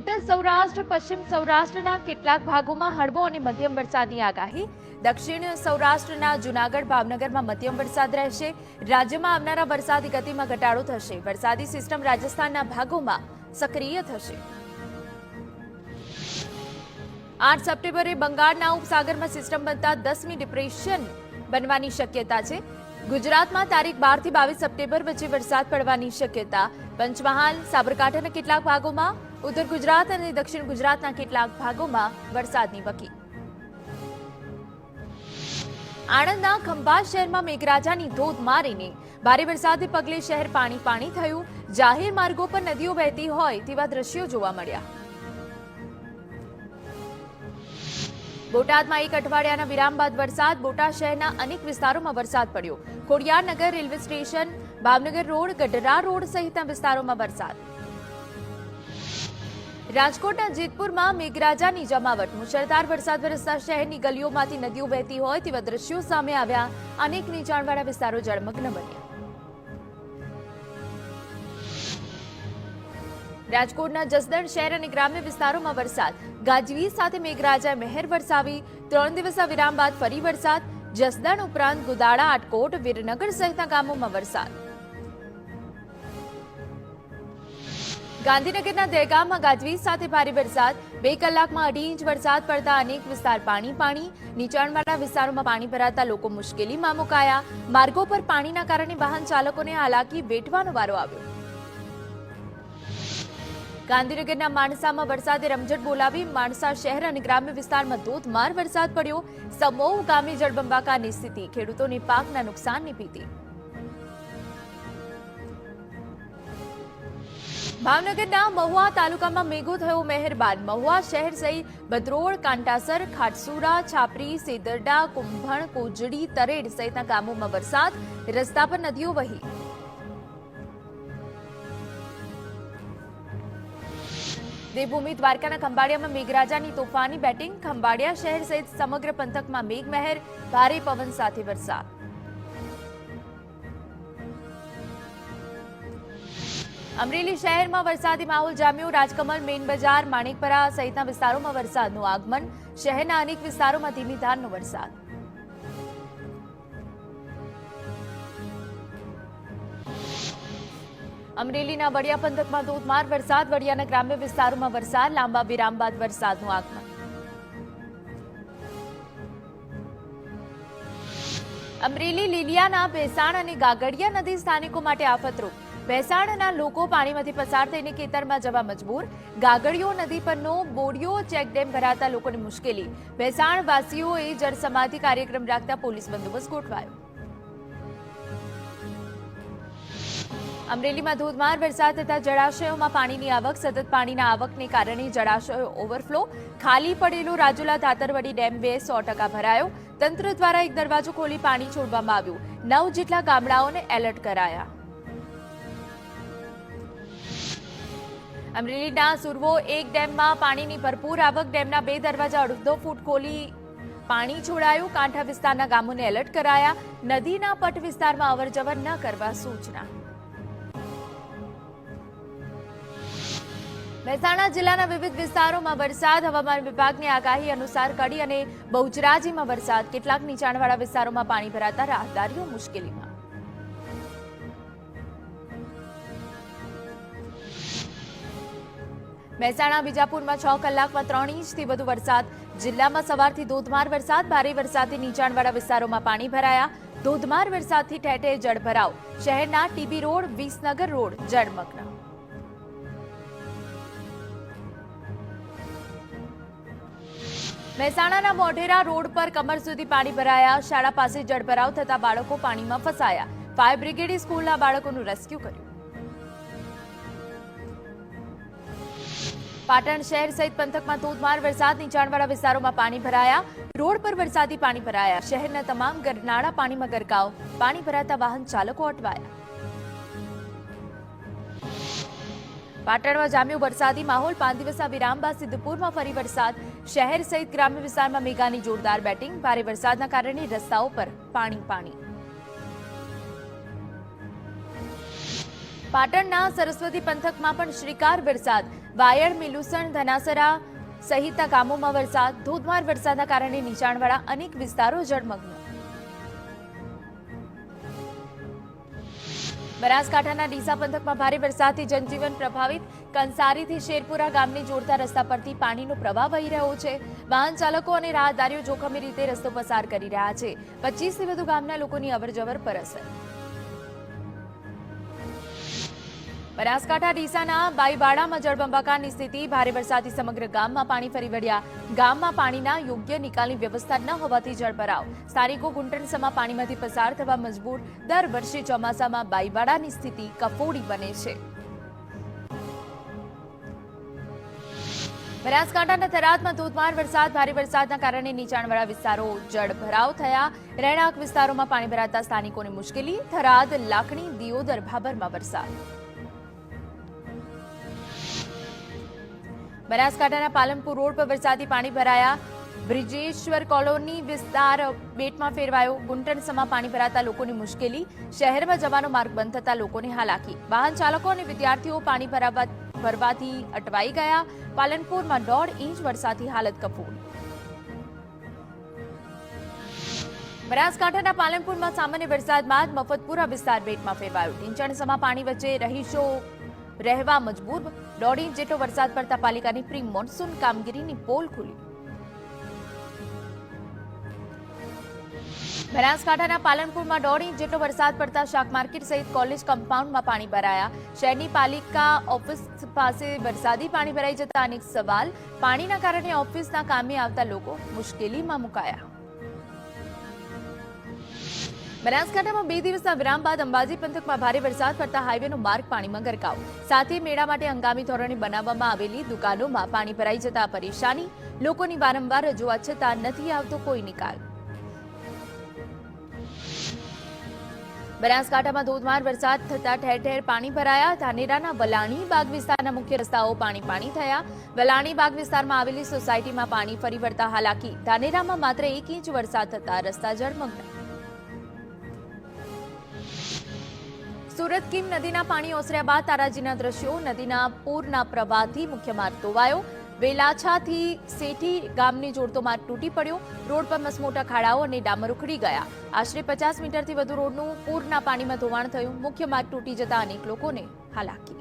ઉત્તર સૌરાષ્ટ્ર, પશ્ચિમ સૌરાષ્ટ્રના કેટલાક ભાગોમાં હળવો અને મધ્યમ વરસાદની આગાહી. દક્ષિણ સૌરાષ્ટ્રના જુનાગઢ, ભાવનગરમાં મધ્યમ વરસાદ રહેશે. રાજ્યમાં આવનારા વરસાદી ગતિમાં ઘટાડો થશે. વરસાદી સિસ્ટમ રાજસ્થાનના ભાગોમાં સક્રિય થશે. આઠ સપ્ટેમ્બરે બંગાળના ઉપસાગરમાં સિસ્ટમ બનતા દસમી ડિપ્રેશન બનવાની શક્યતા છે. ગુજરાતમાં તારીખ બારથી બાવીસ સપ્ટેમ્બર વચ્ચે વરસાદ પડવાની શક્યતા. પંચમહાલ, સાબરકાંઠાના કેટલાક ભાગોમાં ઉત્તર ગુજરાત અને દક્ષિણ ગુજરાતના કેટલાક ભાગોમાં વરસાદની વકી. આણંદના ખંભાત શહેરમાં મેઘરાજાની ધોધ મારીને ભારે વરસાદને પગલે શહેર પાણી પાણી થયું. જાહેર માર્ગો પર નદીઓ વહેતી હોય તેવા દ્રશ્યો જોવા મળ્યા. બોટાદમાં એક અઠવાડિયાના વિરામ બાદ વરસાદ. બોટાદ શહેરના અનેક વિસ્તારોમાં વરસાદ પડ્યો. Khodiyarnagar railway station, Bhavnagar road, Gadhada road સહિતના વિસ્તારોમાં વરસાદ. રાજકોટના જેતપુરમાં મેઘરાજાની જમાવટ. મુશળધાર વરસાદ વરસતા શહેરની ગલીઓમાંથી નદીઓ વહેતી હોય તેવા દ્રશ્યો સામે આવ્યા. અનેક નીચાણવાળા વિસ્તારો જળમગ્ન બન્યા. રાજકોટના જસદણ શહેર અને ગ્રામ્ય વિસ્તારોમાં વરસાદ. ગાજવીજ સાથે મેઘરાજાએ મહેર વરસાવી. ત્રણ દિવસના વિરામ બાદ ફરી વરસાદ. જસદણ ઉપરાંત ગુદાળા, આટકોટ, વીરનગર સહિતના ગામોમાં વરસાદ. ગાંધીનગરના દહેગામમાં ગાજવીજ સાથે ભારે વરસાદ. બે કલાકમાં અઢી ઇંચ વરસાદ પડતા અનેક વિસ્તાર પાણી પાણી. નીચાણવાળા વિસ્તારોમાં પાણી ભરાતા લોકો મુશ્કેલીમાં મુકાયા. માર્ગો પર પાણીના કારણે વાહન ચાલકોને હાલાકી વેઠવાનો વારો આવ્યો. ગાંધીનગરના માણસામાં વરસાદે રમઝટ બોલાવી માણસા શહેર અને ગ્રામ્ય વિસ્તારમાં ધોધમાર વરસાદ પડ્યો. સમોહ ગામે જળબંબાકારની સ્થિતિ. ખેડૂતોને પાકના નુકસાનની ભીતિ. ભાવનગરના મહુવા તાલુકામાં મેઘો થયો મહેરબાન મહુવા શહેર સહિત ભદ્રોળ, કાંટાસર, ખાટસુરા, છાપરી, સેદરડા, કુંભણ, કોજડી, તરેડ સહિતના ગામોમાં વરસાદ. રસ્તા પર નદીઓ વહી. દેવભૂમિ દ્વારકાના ખંભાળિયામાં મેઘરાજાની તોફાની બેટિંગ. ખંભાળિયા શહેર સહિત સમગ્ર પંથકમાં મેઘમહેર, ભારે પવન સાથે વરસાદ. અમરેલી શહેરમાં વરસાદી માહોલ જામ્યો. રાજકમલ મેન બજાર, માણેકપરા સહિતના વિસ્તારોમાં વરસાદનું આગમન. શહેરના અનેક વિસ્તારોમાં ધીમી વરસાદ. અમરેલીના વડિયા પંથકમાં ધોધમાર વરસાદ. વડિયાના ગ્રામ્ય વિસ્તારોમાં વરસાદ. લાંબા વિરામ બાદ વરસાદનું આગમન. અમરેલી લીલિયાના ભેસાણ અને ગાગડિયા નદી સ્થાનિકો માટે આફતરૂપ ભેસાણના લોકો પાણીમાંથી પસાર થઈને ખેતરમાં જવા મજબૂર. ગાગડિયો નદી પરનો બોડીઓ ચેકડેમ ભરાતા લોકોને મુશ્કેલી. મહેસાણવાસીઓએ જળસમાધિ કાર્યક્રમ રાખતા પોલીસ બંદોબસ્ત ગોઠવાયો. અમરેલીમાં ધોધમાર વરસાદ થતા જળાશયોમાં પાણીની આવક, સતત પાણીના આવકને કારણે જળાશયો ઓવરફ્લો. ખાલી પડેલો રાજુલા ધાતરવડી ડેમ બે સો ટકા ભરાયો. તંત્ર દ્વારા એક દરવાજો ખોલી પાણી છોડવામાં આવ્યું. નવ જેટલા ગામડાઓને એલર્ટ કરાયા. અમરેલીના સુરવો એક ડેમમાં પાણીની ભરપૂર આવક, ડેમના બે દરવાજા અડધો ફૂટ ખોલી પાણી છોડાયું, કાંઠા વિસ્તારના ગામોને એલર્ટ કરાયા, નદીના પટ વિસ્તારમાં અવરજવર ન કરવા સૂચના. મહેસાણા જિલ્લાના વિવિધ વિસ્તારોમાં વરસાદ, હવામાન વિભાગની આગાહી અનુસાર કડી અને બહુચરાજીમાં વરસાદ. કેટલાક નીચાણવાળા વિસ્તારોમાં પાણી ભરાતા રાહદારીઓ મુશ્કેલીમાં. મહેસાણા, બીજાપુરમાં છ કલાકમાં ત્રણ ઇંચથી વધુ વરસાદ. જિલ્લામાં સવારથી ધોધમાર વરસાદ, ભારે વરસાદથી નીચાણવાળા વિસ્તારોમાં પાણી ભરાયા. ધોધમાર વરસાદથી ઠેર જળભરાવ શહેરના ટીબી રોડ, વિસનગર રોડ, જળમગ્ન. મહેસાણાના મોઢેરા રોડ પર કમર સુધી પાણી ભરાયા. શાળા પાસે જળભરાવ થતા બાળકો પાણીમાં ફસાયા. ફાયર બ્રિગેડે સ્કૂલના બાળકોનું રેસ્ક્યુ કર્યું. પાટણ શહેર સહિત પંથકમાં ધોધમાર વરસાદ નીચાણવાળા વિસ્તારોમાં પાણી ભરાયા. રોડ પર વરસાદી પાણી ભરાયા. શહેરના તમામ ગરનાળા પાણીમાં ગરકાવ. પાણી ભરાતા વાહન ચાલકો અટવાયા. પાટણમાં જામ્યો વરસાદી માહોલ. પાંચ દિવસના વિરામ બાદ સિદ્ધપુરમાં ફરી વરસાદ. શહેર સહિત ગ્રામ્ય વિસ્તારમાં મેઘાની જોરદાર બેટિંગ. ભારે વરસાદના કારણે રસ્તાઓ પર પાણી પાણી. પાટણના સરસ્વતી પંથકમાં પણ શ્રીકાર વરસાદ. વાયડ, મિલુસણ, ધનાસરા સહિતના ગામોમાં વરસાદ, ધોધમાર વરસાદના કારણે નીચાણવાળા અનેક વિસ્તારો જળમગ્ન. બનાસકાંઠાના ડીસા પંથકમાં ભારે વરસાદથી જનજીવન પ્રભાવિત. કંસારીથી શેરપુરા ગામને જોડતા રસ્તા પરથી પાણીનો પ્રવાહ વહી રહ્યો છે. વાહન ચાલકો અને રાહદારીઓ જોખમી રીતે રસ્તો પસાર કરી રહ્યા છે. પચીસથી વધુ ગામના લોકોની અવરજવર પર અસર. બનાસકાંઠા ડીસાના બાઈબાડામાં જળબંબાકારની સ્થિતિ, ભારે વરસાદથી સમગ્ર ગામમાં પાણી ફરી વળ્યા. ગામમાં પાણીના યોગ્ય નિકાલની વ્યવસ્થા ન હોવાથી જળભરાવ. સ્થાનિકો ગુંટણસમાં પાણીમાંથી પસાર થવા મજબૂર. દર વર્ષે ચોમાસામાં બાઈબાડાની સ્થિતિ કફોડી બને છે. બનાસકાંઠાના થરાદમાં ધોધમાર વરસાદ, ભારે વરસાદના કારણે નીચાણવાળા વિસ્તારો જળભરાવ થયા. રહેણાંક વિસ્તારોમાં પાણી ભરાતા સ્થાનિકોને મુશ્કેલી. થરાદ, લાખણી, દિયોદર, ભાભરમાં વરસાદ. બનાસકાંઠાના પાલનપુર રોડ પર વરસાદી પાણી ભરાયા. બ્રિજેશ્વર કોલોની વિસ્તાર બેટમાં ફેરવાયો. ગુંટણસમાં પાણી ભરાતા લોકોની મુશ્કેલી. શહેરમાં જવાનો માર્ગ બંધ થતા લોકોને હાલાકી. વાહન ચાલકો અને વિદ્યાર્થીઓ પાણી ભરાવા ભરવાથી અટવાઈ ગયા. પાલનપુરમાં દોઢ ઇંચ વરસાદથી હાલત કફોડ. બનાસકાંઠાના પાલનપુરમાં સામાન્ય વરસાદ બાદ મફતપુરા વિસ્તાર બેટમાં ફેરવાયો. ઢીંચણસમાં પાણી વચ્ચે રહીશો રહેવા મજબૂર દોઢ ઇંચ જેટલો વરસાદ પડતા પાલિકાની પ્રી મોન્સૂન કામગીરીની પોલ ખુલી. બનાસકાંઠાના પાલનપુરમાં દોઢ ઇંચ જેટલો વરસાદ પડતા શાક માર્કેટ સહિત કોલેજ કમ્પાઉન્ડમાં પાણી ભરાયા. શહેરની પાલિકા ઓફિસ પાસે વરસાદી પાણી ભરાઈ જતા અનેક સવાલ પાણીના કારણે ઓફિસના કામે આવતા લોકો મુશ્કેલીમાં મુકાયા. બનાસકાંઠામાં બે દિવસના વિરામ બાદ અંબાજી પંથકમાં ભારે વરસાદ પડતા હાઈવેનો માર્ગ પાણીમાં ગરકાવ. સાથે મેળા માટે હંગામી ધોરણે બનાવવામાં આવેલી દુકાનોમાં પાણી ભરાઈ જતા પરેશાની. લોકોની વારંવાર રજૂઆત છતાં નથી આવતો કોઈ નિકાલ. બનાસકાંઠામાં ધોધમાર વરસાદ થતા ઠેર ઠેર પાણી ભરાયા. ધાનેરાના વલાણી બાગ વિસ્તારના મુખ્ય રસ્તાઓ પાણી પાણી થયા. વલાણી બાગ વિસ્તારમાં આવેલી સોસાયટીમાં પાણી ફરી વળતા હાલાકી. ધાનેરામાં માત્ર એક ઇંચ વરસાદ થતા રસ્તા જળમગ્ન. સુરત કિમ નદીના પાણી ઓસર્યા બાદ તારાજીના દ્રશ્યો નદીના પૂરના પ્રવાહથી મુખ્ય માર્ગ ધોવાયો. વેલાછાથી સેઠી ગામને જોડતો માર્ગ તૂટી પડ્યો. રોડ પર મસમોટા ખાડાઓ અને ડામર ઉખડી ગયા. આશરે પચાસ મીટરથી વધુ રોડનું પૂરના પાણીમાં ધોવાણ થયું. મુખ્ય માર્ગ તૂટી જતા અનેક લોકોને હાલાકી.